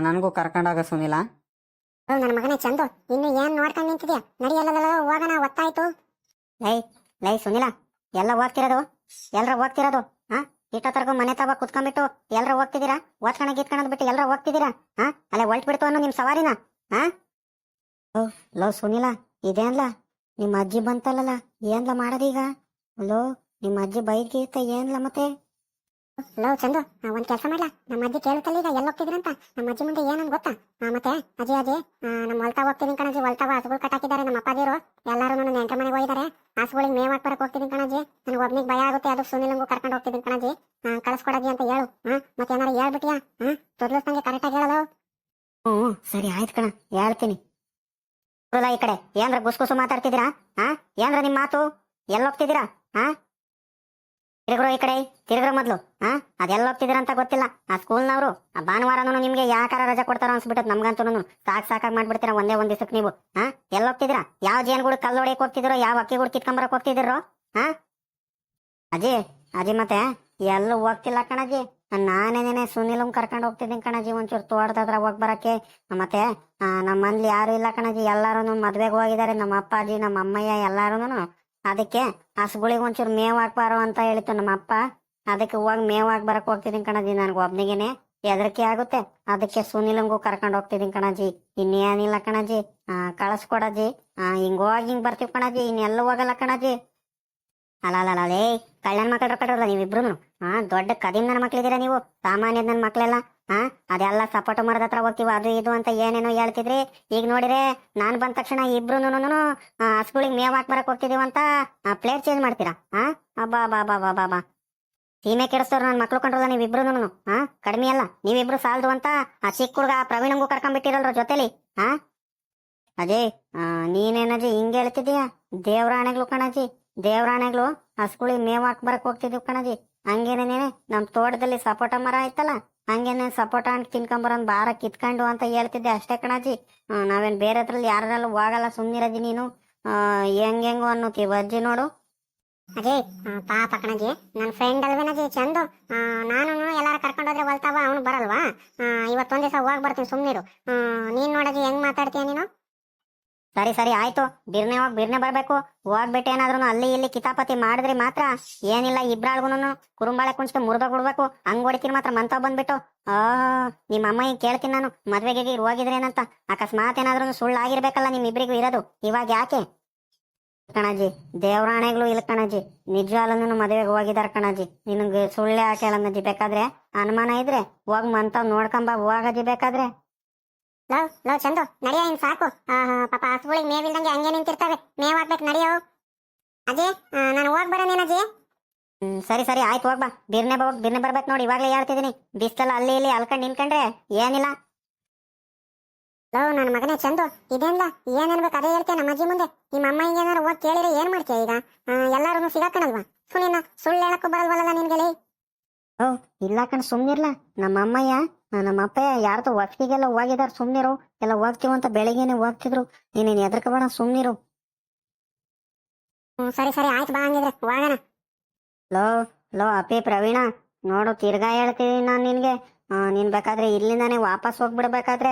ನನಗೂ ಕರ್ಕೊಂಡಾಗ ಸುನಿಲ. ನನ್ನ ಮಗನೇ ಚಂದು. ಇನ್ನು ಏನ್ ನೋಡ್ಕೊಂಡು ನಿಂತಿದ್ಯಾ? ನಡಿಯಲ್ಲ ಹೋಗೋಣ ಒತ್ತಾಯ್ತು. ಲೈ ಲೈ ಸುನಿಲ ಎಲ್ಲ ಓದ್ತಿರೋದು? ಎಲ್ರ ಹೋಗ್ತಿರೋದು ಹಾ ಇಷ್ಟೊತ್ತರ್ಗು ಮನೆ ತಗೋ ಕುತ್ಕೊಂಡ್ಬಿಟ್ಟು ಎಲ್ರ ಹೋಗ್ತಿದ್ದೀರಾ? ಓದ್ಕಣ ಗೀತ್ಕಣದ್ ಬಿಟ್ಟು ಎಲ್ರ ಹೋಗ್ತಿದ್ದೀರಾ? ಹಾ? ಅಲ್ಲೇ ಹೊಲ್ಟ್ ಬಿಡ್ತು ಅನ್ನೋ ನಿಮ್ ಸವಾರಿನ? ಹಾ? ಓ ಲೋ ಸುನಿಲ ಇದೇನ್ಲ ನಿಮ್ಮ ಅಜ್ಜಿ ಬಂತಲ್ಲಲ್ಲ ಏನ್ಲ ಮಾಡೋದೀಗ? ಲೋ ನಿಮ್ಮ ಅಜ್ಜಿ ಬೈದ್ಗೀತ ಏನ್ಲ ಮತ್ತೆ? ಲೋ ಚಂದು ಒಂದ್ ಕೆಲಸ ಮಾಡ್ಲಾ? ನಮ್ಮ ಅಜ್ಜಿ ಕೇಳುತ್ತಲ್ಲ ಈಗ ಎಲ್ಲಿ ಹೋಗ್ತಿದ್ರಂತ? ನಮ್ಮ ಅಜ್ಜಿ ಮುಂದೆ ಏನಂತ ಗೊತ್ತಾ? ಮತ್ತೆ ಅಜ್ಜಿ ಅಜ್ಜಿ ನಮ್ಮ ಹೊಲ್ತಾ ಹೋಗ್ತೀನಿ ಕಣಜ್ಜಿ ಹೊಲ್ತಾವ ಹಸುಗಳು ಕಟ್ಟಾಕಿದ್ದಾರೆ ನಮ್ಮ ಅಪ್ಪಾಜಿರು ಎಲ್ಲರೂ ನನ್ನ ನೆಂಟ ಮನೆಗೆ ಹೋಗಿದ್ದಾರೆ ಹಸುಗಳಿಗೆ ಮೇವ್ ಹಾಕ್ಬರಕ್ ಹೋಗ್ತೀನಿ ಕಣಜ್ಜಿ. ನನಗೆ ಒಬ್ನಿಗೆ ಭಯ ಆಗುತ್ತೆ ಅದು ಸುನಿಲಂಗು ಕರ್ಕೊಂಡು ಹೋಗ್ತಿದ್ದೀನಿ ಕಣಜ್ಜಿ. ಆ, ಕಳ್ಸ್ಕೊಡಜ್ಜಿ ಅಂತ ಹೇಳು. ಹಾ ಮತ್ತೆ ಏನಾರು ಹೇಳ್ಬಿಟ್ಟಿಯಾ ಹಾ ಕರೆಕ್ಟಾಗಿ ಹೇಳಲು ಹ್ಞೂ ಸರಿ ಆಯ್ತು ಕಣ ಹೇಳ್ತೀನಿ. ಈ ಕಡೆ ಏನ್ರ ಗುಸ್ಗುಸು ಮಾತಾಡ್ತಿದ್ದೀರಾ? ಹಾ ಏನ್ರ ನಿಮ್ಮ ಮಾತು? ಎಲ್ಲಿ ಹೋಗ್ತಿದ್ದೀರಾ? ಹಾ ತಿರುಗ್ರು ಈ ಕಡೆ, ತಿರುಗ್ರು ಮೊದ್ಲು. ಹಾ ಅದೆಲ್ಲ ಹೋಗ್ತಿದ್ರ ಅಂತ ಗೊತ್ತಿಲ್ಲ. ಆ ಸ್ಕೂಲ್ನವರು ಆ ಭಾನುವಾರನೂ ನಿಮ್ಗೆ ಯಾಕಾರ ರಜೆ ಕೊಡ್ತಾರೋ ಅನ್ಸ್ಬಿಟ್ಟದ್ ನಮ್ಗಂತೂ ಸಾಕ್ ಸಾಕಾಗಿ ಮಾಡ್ಬಿಡ್ತೀರ ಒಂದೇ ಒಂದ್ ನೀವು? ಹಾ ಎಲ್ಲ ಹೋಗ್ತಿದ್ರ ಯಾವ ಜೇನುಗಳು ಕಲ್ಲು ಹೊಡೆಯಕ್ ಹೋಗ್ತಿದ್ದೀರೋ, ಯಾವ ಗುಡ್ ಕಿತ್ಕೊಂಬರಕ್ ಹೋಗ್ತಿದ್ದೀರೋ? ಹಾ ಅಜ್ಜಿ ಅಜ್ಜಿ ಮತ್ತೆ, ಎಲ್ಲೂ ಹೋಗ್ತಿಲ್ಲ ಕಣಜ್ಜಿ. ನಾನೇನೇನೆ ಸುನಿಲಂ ಕರ್ಕೊಂಡು ಹೋಗ್ತಿದ್ದೀನಿ ಕಣಜಿ ಒಂಚೂರು ತೋಟದ ಹೋಗಿ ಬರಕ್ಕೆ. ಮತ್ತೆ ನಮ್ಮ ಮನೇಲಿ ಯಾರು ಇಲ್ಲ ಕಣಜಿ ಎಲ್ಲಾರು ಮದ್ವೆಗೆ ಹೋಗಿದ್ದಾರೆ. ನಮ್ಮ ಅಪ್ಪಾಜಿ, ನಮ್ಮ ಅಮ್ಮಯ್ಯ ಎಲ್ಲಾರು ಅದಕ್ಕೆ ಹಸುಗಳಿಗೆ ಒಂಚೂರು ಮೇವು ಹಾಕ್ಬಾರು ಅಂತ ಹೇಳಿತ್ತು ನಮ್ಮ ಅಪ್ಪ ಅದಕ್ಕೆ ಹೋಗಿ ಮೇವು ಹಾಕಿ ಬರಕ್ ಹೋಗ್ತಿದ್ದೀನಿ ಕಣಜಿ ನನ್ಗೆ ಒಬ್ನಿಗೆನೆ. ಹೆದರಿಕೆ ಆಗುತ್ತೆ. ಅದಕ್ಕೆ ಸುನಿಲಂಗೂ ಕರ್ಕೊಂಡು ಹೋಗ್ತಿದ್ದೀನಿ ಕಣಜಿ. ಇನ್ನೇನಿಲ್ಲ ಕಣಜಿ. ಆ, ಕಳಿಸ್ಕೊಡಜಿ. ಆ, ಹಿಂಗ್ ಹೋಗಿ ಹಿಂಗ್ ಬರ್ತೀವಿ ಕಣಜಿ. ಇನ್ನೆಲ್ಲ ಹೋಗಲ್ಲ ಕಣಜಿ. ಅಲ್ಲ ಅಲ್ಲ ಅಲ್ಲ ಲೇ ಕಳ್ಳನ ಮಕ್ಕಳು ಕಟ್ಟೋಲ್ಲ ನೀವಿಬ್ರು ಹಾ ದೊಡ್ಡ ಕದಿಮ್ ನನ್ನ ಮಕ್ಳಿದ್ದೀರಾ ನೀವು? ಸಾಮಾನ್ಯದ ನನ್ನ ಮಕ್ಳೆಲ್ಲ. ಹಾ ಅದೆಲ್ಲ ಸಪೋಟ ಮರದ ಹತ್ರ ಹೋಗ್ತೀವಿ ಅದು ಇದು ಅಂತ ಏನೇನೋ ಹೇಳ್ತಿದ್ರಿ? ಈಗ ನೋಡಿದ್ರೆ ನಾನು ಬಂದ ತಕ್ಷಣ ಇಬ್ರು ಹಸುಗಳಿಗೆ ಮೇವ್ ಹಾಕ್ ಬರಕ್ ಹೋಗ್ತಿದೀವಿ ಅಂತ ಪ್ಲೇಟ್ ಚೇಂಜ್ ಮಾಡ್ತೀರಾ? ಹಾ ಅಬ್ಬಾ ಬಾ ಬಾ ಬಾ ಬಾ ಬಾ ಸೀಮೆ ಕೆಡಿಸೋರು ನನ್ನ ಮಕ್ಳು ಕಂಡ್ರಲ್ಲ ನೀವಿಬ್ರು ಹಾ ಕಡಿಮೆ ಅಲ್ಲ ನೀವಿಬ್ರು ಸಾಲದು ಅಂತ ಆ ಚಿಕ್ಕ ಹುಡುಗ ಪ್ರವೀಣಂಗೂ ಕರ್ಕೊಂಡ್ಬಿಟ್ಟಿರಲ್ರ ಜೊತೆಲಿ ಹಾ ಅಜಯ್ ಆ, ನೀನೇನಜ್ಜಿ ಹಿಂಗೆ ಹೇಳ್ತಿದೀಯ ದೇವ್ರಾಣೆಗಳು ಕಣಜಿ ದೇವ್ರಾಣೆಗಳು ಹಸುಗಳಿಗೆ ಮೇವ್ ಹಾಕ್ ಬರಕ್ ಹೋಗ್ತಿದೀವಿ ಕಣಜಿ. ಹಂಗೇನೇನೆ ನಮ್ ತೋಟದಲ್ಲಿ ಸಪೋಟ ಮರ ಐತಲ್ಲ ಹಂಗೇನೆ ಸಪೋಟ ಹಣ್ಣು ತಿನ್ಕೊಂಬರೋನ್ ಬಾರ ಕಿತ್ಕೊಂಡು ಅಂತ ಹೇಳ್ತಿದ್ದೆ ಅಷ್ಟೇ ಕಣಜಿ. ನಾವೇನು ಬೇರೆ ಹತ್ರಲ್ಲಿ ಯಾರಲ್ಲೂ ಹೋಗಲ್ಲ ಸುಮ್ಮನಿರದಿ ನೀನು. ಹೆಂಗ್ ಹೆಂಗೋ ಅನ್ನೋತಿ ಅಜ್ಜಿ ನೋಡು. ಅಜಯ್ ಪಾಪ ಕಣಜಿ ನನ್ನ ಫ್ರೆಂಡ್ ಅಲ್ವೇನಜಿ ಚಂದು? ನಾನು ಎಲ್ಲಾರ ಕರ್ಕೊಂಡೋದ್ರೆ ಹೊಲ್ತಾವ, ಅವನು ಬರಲ್ವಾ? ಇವತ್ತೊಂದ್ ದಿವಸ ಹೋಗಿ ಬರ್ತೀನಿ ಸುಮ್ಮನಿರು ನೀನ್ ನೋಡಜಿ, ಹೆಂಗ್ ಮಾತಾಡ್ತೀಯ ನೀನು? ಸರಿ ಸರಿ, ಆಯ್ತು. ಬಿರ್ನೆ ಹೋಗಿ, ಬಿರ್ನೆ ಬರ್ಬೇಕು. ಹೋಗ್ಬಿಟ್ಟು ಏನಾದ್ರು ಅಲ್ಲಿ ಇಲ್ಲಿ ಕಿತಾಪತಿ ಮಾಡಿದ್ರೆ ಮಾತ್ರ ಏನಿಲ್ಲ ಇಬ್ರಾಳ್ಗುನು ಕುರುಂಬಾಳೆ ಕುಂಚ್ಕೆ ಮುರ್ದ ಕೊಡ್ಬೇಕು ಹಂಗ್ ಹೊಡಿತೀನಿ ಮಾತ್ರ ಮಂತ ಬಂದ್ಬಿಟ್ಟು. ಆ, ನಿಮ್ಮ ಅಮ್ಮ ಹಿಂಗ್ ಕೇಳ್ತೀನಿ ನಾನು. ಮದ್ವೆಗೆ ಹೋಗಿದ್ರೇನಂತ. ಅಕಸ್ಮಾತ್ ಏನಾದ್ರೂ ಸುಳ್ಳು ಆಗಿರ್ಬೇಕಲ್ಲ ನಿಮ್ ಇಬ್ರಿಗೂ ಇರೋದು. ಇವಾಗ ಯಾಕೆ? ಕಣಜಿ ದೇವರಾಣೆಗಳು ಇಲ್ಲ ಕಣಜಿ ನಿಜವಾಗ್ಲೂ ಮದುವೆಗೆ ಹೋಗಿದಾರ ಕಣಜಿ ನಿನಗೆ ಸುಳ್ಳೆ ಆಕೆ ಹೇಳಣ್ಣಜ್ಜಿ ಬೇಕಾದ್ರೆ ಅನುಮಾನ ಇದ್ರೆ ಹೋಗ್ ಮಂತ ನೋಡ್ಕೊಂಬ. ಹೋಗಜಿ ಬೇಕಾದ್ರೆ. ಲವ್ ಲವ್ ಚಂದು ನಡಿಯ ಇನ್ ಸಾಕು. ಪಾಪ ಹಸುಗಳಿಗೆ ಮೇವಿಲ್ದಂಗೆ ಹಂಗೆ ನಿಂತಿರ್ತವೆ. ಮೇವ್ ಹಾಕ್ಬೇಕು ನಡಿಯೋ ಅಜಯ್ ನಾನು ಹೋಗ್ ಬರೋನೇನಜಿ ಹ್ಮ್ ಸರಿ ಸರಿ ಆಯ್ತು ಹೋಗ್ಬಾ ಬಿರ್ನೆ ಹೋಗ್ ಬಿರ್ನೆ ಬರ್ಬೇಕು ನೋಡಿ ಇವಾಗ್ಲೇ ಹೇಳ್ತಿದೀನಿ. ಬಿಸ್ತಲ್ಲ ಅಲ್ಲಿ ಇಲ್ಲಿ ಅಲ್ಕಂಡ್ ನಿನ್ಕಂಡ್ರೆ ಏನಿಲ್ಲ. ಲವ್ ನನ್ನ ಮಗನೇ ಚಂದು ಇದೇನಿಲ್ಲ ಏನ್ ಅನ್ಬೇಕು ಅದೇ ಹೇಳ್ತೇನೆ ನಮ್ಮ ಅಜ್ಜಿ ಮುಂದೆ. ನಿಮ್ಮ ಅಮ್ಮ ಹಿಂಗೇನಾರು ಹೋಗಿ ಕೇಳಿದ್ರೆ ಏನ್ ಮಾಡ್ತೀಯ ಈಗ? ಎಲ್ಲಾರು ಸಿಗಾಕಣಲ್ವಾ? ಸುನಿನ ಸುಳ್ಳು ಹೇಳಕ್ಕೂ ಬರಲ್ವಲ್ಲ ನಿನ್ಗೆ? ಓ ಇಲ್ಲ ಕಣ್ ಸುಮ್ನಿರ್ಲ ನಮ್ಮ ಅಮ್ಮಯ್ಯ ನಮ್ಮ ಅಪ್ಪಯ್ಯ ಯಾರ್ದು ಒಟ್ಟಿಗೆಲ್ಲ ಹೋಗಿದಾರ ಸುಮ್ನಿರು ಎಲ್ಲ ಹೋಗ್ತೀವಂತ ಬೆಳಿಗ್ಗೆನೆ ಹೋಗ್ತಿದ್ರು. ನೀನೇನ್ ಎದ್ರಕಬೇಡ ಸುಮ್ನಿರು ಸರಿ ಸರಿ ಆಯ್ತು ಬಾ ಹಂಗಿದ್ರೆ. ಹೋಗೋಣ. ಲೋ ಲೋ ಅಪ್ಪಿ ಪ್ರವೀಣ. ನೋಡು ತಿರ್ಗಾ ಹೇಳ್ತೀನಿ ನಾನು ನಿನ್ಗೆ. ನೀನ್ ಬೇಕಾದ್ರೆ ಇಲ್ಲಿಂದಾನೆ ವಾಪಸ್ ಹೋಗ್ಬಿಡ್ಬೇಕಾದ್ರೆ.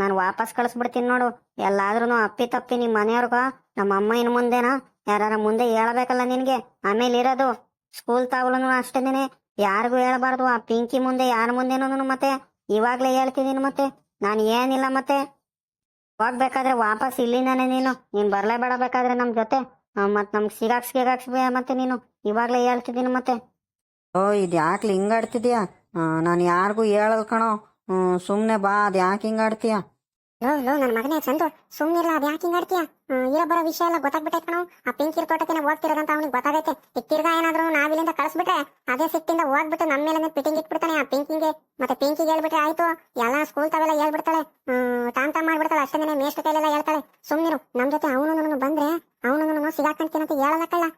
ನಾನು ವಾಪಸ್ ಕಳಿಸ್ಬಿಡ್ತೀನಿ ನೋಡು. ಎಲ್ಲಾದ್ರೂ ಅಪ್ಪಿ ತಪ್ಪಿ ನಿಮ್ ಮನೆಯವ್ರಿಗ ನಮ್ಮ ಅಮ್ಮ ಇನ್ ಮುಂದೆನಾ ಯಾರ ಮುಂದೆ ಹೇಳ್ಬೇಕಲ್ಲ ನಿನ್ಗೆ. ಆಮೇಲೆ ಇರೋದು ಸ್ಕೂಲ್ ತಾವಲನು ಅಷ್ಟೇನೆ ಯಾರಿಗೂ ಹೇಳ್ಬಾರ್ದು. ಆ ಪಿಂಕಿ ಮುಂದೆ, ಯಾರ ಮುಂದೆನೂ ಮತ್ತೆ ಇವಾಗ್ಲೇ ಹೇಳ್ತಿದ್ದೀನಿ ಮತ್ತೆ. ನಾನು ಏನಿಲ್ಲ ಮತ್ತೆ. ಹೋಗ್ಬೇಕಾದ್ರೆ ವಾಪಸ್ ಇಲ್ಲಿಂದಾನೆ ನೀನು. ನೀನ್ ಬರ್ಲೇಬೇಡ ಬೇಕಾದ್ರೆ ನಮ್ ಜೊತೆ. ಮತ್ತೆ ಮತ್ ನಮ್ಗ್ ಸಿಗಾಕ್ಸ್, ಗಿಗಾಕ್ಸ್ ಮತ್ತೆ ನೀನು. ಇವಾಗ್ಲೇ ಹೇಳ್ತಿದ್ದೀನಿ ಮತ್ತೆ. ಓ, ಇದು ಯಾಕೆ ಹಿಂಗಾಡ್ತಿದ್ಯಾ? ನಾನು ಯಾರಿಗೂ ಹೇಳಲ್ ಕಣೋ. ಸುಮ್ಮನೆ ಬಾ, ಅದು ಯಾಕೆ ಹಿಂಗಾಡ್ತೀಯ? ಲೋ ಲೋ ನನ್ನ ಮಗನೇ ಚಂದು. ಸುಮ್ಮನಿಲ್ಲ ಅದು ಯಾಕೆ ಹಿಂಗಾಡ್ತೀಯ ಇರೋ ಬರೋ ವಿಷಯ ಎಲ್ಲ ಗೊತ್ತಾಗ್ಬಿಟ್ಟೈತೆ ಕಣೋ. ಆ ಪಿಂಕಿರ್ ತೋಟಕ್ಕೆ ಹೋಗ್ತಿರೋದಂತ ಅವ್ನಿಗೆ ಗೊತ್ತಾಗೈತೆ. ಈಗ ತಿರ್ಗಾ ಏನಾದ್ರು ನಾವಿಲ್ಲಿಂದ ಕಳಿಸ್ಬಿಟ್ರೆ ಅದೇ ಸಿಟ್ಟಿಂದ ಹೋಗ್ಬಿಟ್ಟು ನಮ್ಮ ಮೇಲೆ ಪಿಟಿಂಗ್ ಇಟ್ಬಿಡ್ತಾನೆ ಆ ಪಿಂಕಿಂಗೆ. ಮತ್ತೆ ಪಿಂಕಿಗೆ ಹೇಳ್ಬಿಟ್ರೆ, ಆಯ್ತು, ಎಲ್ಲ ಸ್ಕೂಲ್ ತಾವೆಲ್ಲ ಹೇಳ್ಬಿಡ್ತಾಳೆ. ಟಾಮ್ ಟಾಮ್ ಮಾಡ್ಬಿಡ್ತಾಳೆ ಅಷ್ಟೇ ಮೇಸ್ಟ್ ಕೈಲೆಲ್ಲ ಹೇಳ್ತಾಳೆ. ಸುಮ್ಮನಿರು ನಮ್ಮ ಜೊತೆ ಅವನು ನನಗೆ ಬಂದ್ರೆ ಅವನು ನನ್ನ ಸಿಗಾಕಂತೀನಂತ ಹೇಳಲಕ್ಕಲ್ಲ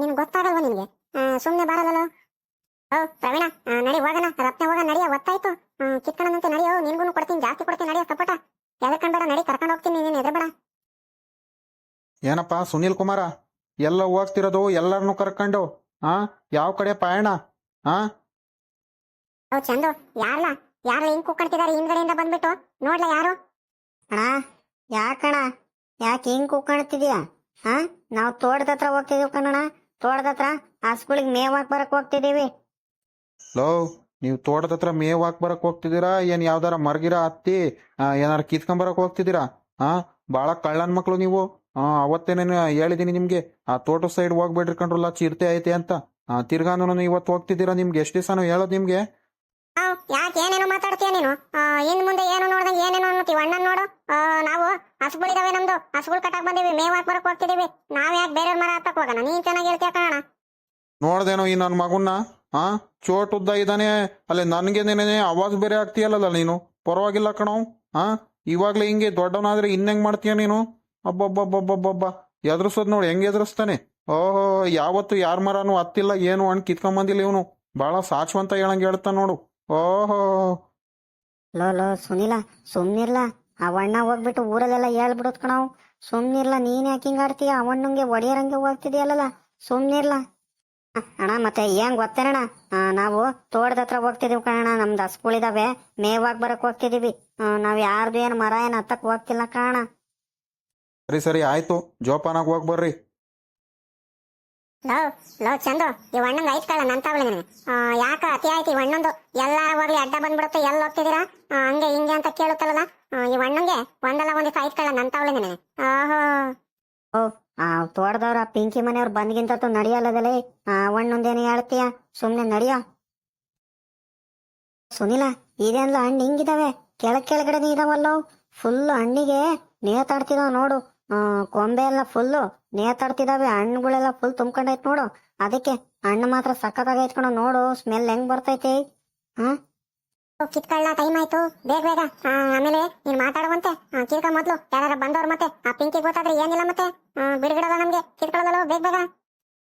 ನಿನ್ಗೆ ಗೊತ್ತಾಗಲ್ವಾ ನಿನ್ಗೆ? ಸುಮ್ಮನೆ ಬರಲ್ಲ ಓ, ಪ್ರವೀಣ ನಡಿ, ಹೋಗೋಣ. ರತ್ನ ಹೋಗೋಣ ನಡಿಯ ಒತ್ತಾಯ್ತು ಕಿತ್ಕೊಳ್ಳೋಣಂತೆ ನಡಿಯೋ ನಿನ್ಗೂ ಕೊಡ್ತೀನಿ, ಜಾಸ್ತಿ ಕೊಡ್ತೀನಿ ನಡಿಯೋ ಸಪೋಟ. ಎದಕ್ಕಂಬೇಡ ನಡಿ ಕರ್ಕೊಂಡು ಹೋಗ್ತೀನಿ ನೀನು ಎದ್ರಬೇಡ. ಏನಪ್ಪ ಸುನೀಲ್ ಕುಮಾರ? ಎಲ್ಲ ಹೋಗ್ತಿರೋದು ಎಲ್ಲರನ್ನು ಕರ್ಕೊಂಡು ಆ? ಯಾವ ಕಡೆ ಪಯಣ ಆ? ಓ ಚಂದು ಯಾರ್ಲ? ಯಾರು ಹಿಂಗ್ ಕೂಕಣ್ತಿದಾರೆ ಹಿಂದ್ಗಡೆಯಿಂದ ಬಂದ್ಬಿಟ್ಟು? ನೋಡ್ಲ ಯಾರು? ಅಣ್ಣ ಯಾಕಣ್ಣ? ಯಾಕೆ ಹಿಂಗ್ ಕೂತ್ಕೊಳ್ತಿದ್ಯಾ? ಹಾ ನಾವು ತೋಟದ ಹತ್ರ ಹೋಗ್ತಿದೀವಿ ಕಣಣ್ಣ. ತೋಟದ ಹತ್ರ ಹಸ್ಗಳಿಗೆ ಮೇವ್ ಹಾಕ್ ಬರಕ್ ಹೋಗ್ತಿದೀವಿ. ಲೋ ನೀವು ತೋಟದ ಹತ್ರ ಮೇವ್ ಹಾಕ್ ಬರಕ್ ಹೋಗ್ತಿದ್ದೀರಾ? ಏನ್ ಯಾವ್ದಾರ ಮರ್ಗಿರ ಹತ್ತಿ ಏನಾರ ಕಿತ್ಕೊಂಬರಕ್ ಹೋಗ್ತಿದ್ದೀರಾ? ಆ ಭಾಳ ಕಳ್ಳನ್ ಮಕ್ಳು ನೀವು. ಅವತ್ತೇನೇನು ಹೇಳಿದೀನಿ ನಿಮ್ಗೆ. ಆ ತೋಟದ ಸೈಡ್ ಹೋಗ್ಬೇಡ್ರಿ ಕಂಡ್ರಲ್ಲ ಚಿರತೆ ಐತೆ ಅಂತ. ಆ ತಿರ್ಗಾನು ಇವತ್ತು ಹೋಗ್ತಿದ್ದೀರಾ ನಿಮ್ಗೆ? ಎಷ್ಟು ದಿವಸ ಹೇಳೋದು ನಿಮ್ಗೆ. ಯಾಕೆ ಏನೇನೋ ಮಾತಾಡ್ತೀಯ ನೀನು? ಇನ್ ಮುಂದೆ ಏನು ನೋಡ್ದಂಗೆ ಏನೇನೋ ಅನ್ನತ್ತೀವಿ. ಅಣ್ಣನ್ ನೋಡು. ನಾವು ಹಸುಗಳಿದಾವೆ ನಮ್ದು. ಹಸುಗಳು ಕಟ್ಟಾಕ್ ಬಂದೀವಿ. ಮೇವ್ ಹಾಕ್ ಹೋಗ್ತಿದೀವಿ. ನಾವ್ ಯಾಕೆ ಬೇರೆ ಮರ ಹತ್ತಕ್ ಹೋಗೋಣ? ನೀನ್ ಚೆನ್ನಾಗಿ ಹೇಳ್ತೀಯ ಕಣ ನೋಡ್ದೇನೋ ಈ ನನ್ನ ಮಗುನ್ನ. ಆ ಚೋಟ್ ಉದ್ದ ಇದ್ದಾನೆ ಅಲ್ಲಿ ನನ್ಗೆ ನೆನೆ ಆವಾಜ್ ಬೇರೆ ಆಗ್ತೀಯಲ್ಲ ನೀನು? ಪರವಾಗಿಲ್ಲ ಕಣ. ಆ ಇವಾಗ್ಲೇ ಹಿಂಗೆ ದೊಡ್ಡವನಾದ್ರೆ ಇನ್ನೆಂಗ್ ಮಾಡ್ತೀಯ ನೀನು? ಅಬ್ಬಬ್ಬಬ್ಬಬ್ಬಬ್ಬ ಎದುರಿಸೋದ್ ನೋಡಿ, ಹೆಂಗ್ ಎದುರಿಸ್ತಾನೆ? ಓಹೋ, ಯಾವತ್ತು ಯಾರ ಮರನು ಹತ್ತಿಲ್ಲ, ಏನು ಕಿತ್ಕೊಂಡ್ ಕಿತ್ಕೊಂಬಂದಿಲ್ಲ ಇವನು. ಬಹಳ ಸಾಚುವಂತ ಹೇಳಂಗ್ ಹೇಳ್ತಾನ ನೋಡು. ಓಹೋ. Low low, Sunil, ಸುಮ್ನಿರ್ಲ. ಅವಣ್ಣ ಹೋಗ್ಬಿಟ್ಟು ಊರಲ್ಲೆಲ್ಲ ಹೇಳ್ಬಿಡೋದ್ ಕಣವ್ ಸುಮ್ನಿರ್ಲ, ನೀನ್ ಯಾಕೆ ಹಿಂಗ್ ಆಡ್ತೀಯ? ಅವಣ್ಣಂಗೆ ಒಡೆಯರಂಗೆ ಹೋಗ್ತಿದ್ಯಲ್ಲ ಸುಮ್ನಿರ್ಲ. ಅಣ್ಣ ಮತ್ತೆ ಏನ್ ಗೊತ್ತೇನಣ್ಣ? ನಾವು ತೋಟದ ಹತ್ರ ಹೋಗ್ತಿದೀವಿ ಕಣಣ್ಣ. ನಮ್ದು ಹಸ್ಗಳಿದಾವೆ ಮೇವಾಗ್ ಬರಕ್ ಹೋಗ್ತಿದೀವಿ. ನಾವ್ ಯಾರ್ದು ಏನ್ ಮರ ಏನ್ ಹತ್ತಕ್ ಹೋಗ್ತಿಲ್ಲ ಕಣ ಸರಿ ಸರಿ ಆಯ್ತು. ಜೋಪಾನಾಗ್ ಹೋಗ್ ಬರ್ರಿ. ಲೋ ಲೋ ಚಂದು ಈ ಅಣ್ಣಂಗ್ ಐತ್ ಕಳ ನಂತ ನನಗೆ. ಯಾಕ ಅತಿ ಆಯ್ತು ಈ ಅಣ್ಣಂದು ಎಲ್ಲ ಹೋಗ್ಲಿ ಅಡ್ಡ ಬಂದ್ಬಿಡುತ್ತೆ ಎಲ್ಲಿ ಹೋಗ್ತಿದೀರಾ? ಹಂಗೆ ಹಿಂಗೆ ಅಂತ ಕೇಳುತ್ತಲ್ಲ ಈ ಅಣ್ಣಂಗೆ ಒಂದಲ್ಲ ಒಂದಿವ್ಸ ಐತ್ ಕಳ ನಂತ ನನಗೆ. ಆಹೋ ಆ, ತೋಟದವ್ರ ಆ ಪಿಂಕಿ ಮನೆಯವ್ರು ಬಂದ್ಗಿಂತ ನಡಿಯಲ್ಲದಲೇ ಆ ಅವಣ್ಣೊಂದೇನು ಹೇಳ್ತೀಯ? ಸುಮ್ನೆ ನಡಿಯ. ಸುನಿಲ, ಇದೇನ್ಲ ಹಣ್ಣು ಹಿಂಗಿದಾವೆ? ಕೆಳ ಕೆಳಗಡೆ ಇದಾವಲ್ಲೋ? ಫುಲ್ ಹಣ್ಣಿಗೆ ನೇತಾಡ್ತಿದಾವ ನೋಡು. ಆ, ಕೊಂಬೆ ಎಲ್ಲ ಫುಲ್ಲು ನೇತಾಡ್ತಿದಾವೆ. ಹಣ್ಣುಗಳೆಲ್ಲ ಫುಲ್ ತುಂಬ್ಕೊಂಡೈತ್ ನೋಡು. ಅದಕ್ಕೆ ಹಣ್ಣು ಮಾತ್ರ ಸಖತ್ತಾಗೈತ್ ಇಟ್ಕೊಂಡ ನೋಡು. ಸ್ಮೆಲ್ ಹೆಂಗ್ ಬರ್ತೈತಿ? ಹಾ? ಕಿತ್ಕೊಳ್ಳ ಟೈಮ್ ಆಯ್ತು. ಬೇಗ ಬೇಗ. ಆಮೇಲೆ ನೀನ್ ಮಾತಾಡುವಂತೆ. ಕಿರ್ಕ ಮೊದ್ಲು. ಯಾರ ಬಂದವ್ರು ಮತ್ತೆ ಆ ಪಿಂಕಿ ಗೊತ್ತಾದ್ರೆ ಏನಿಲ್ಲ ಮತ್ತೆ. ಆ, ಬಿಡುಗಡದ ನಮ್ಗೆ. ಕಿತ್ಕೊಳ್ಳೋದಲ್ಲ ಬೇಗ ಬೇಗ.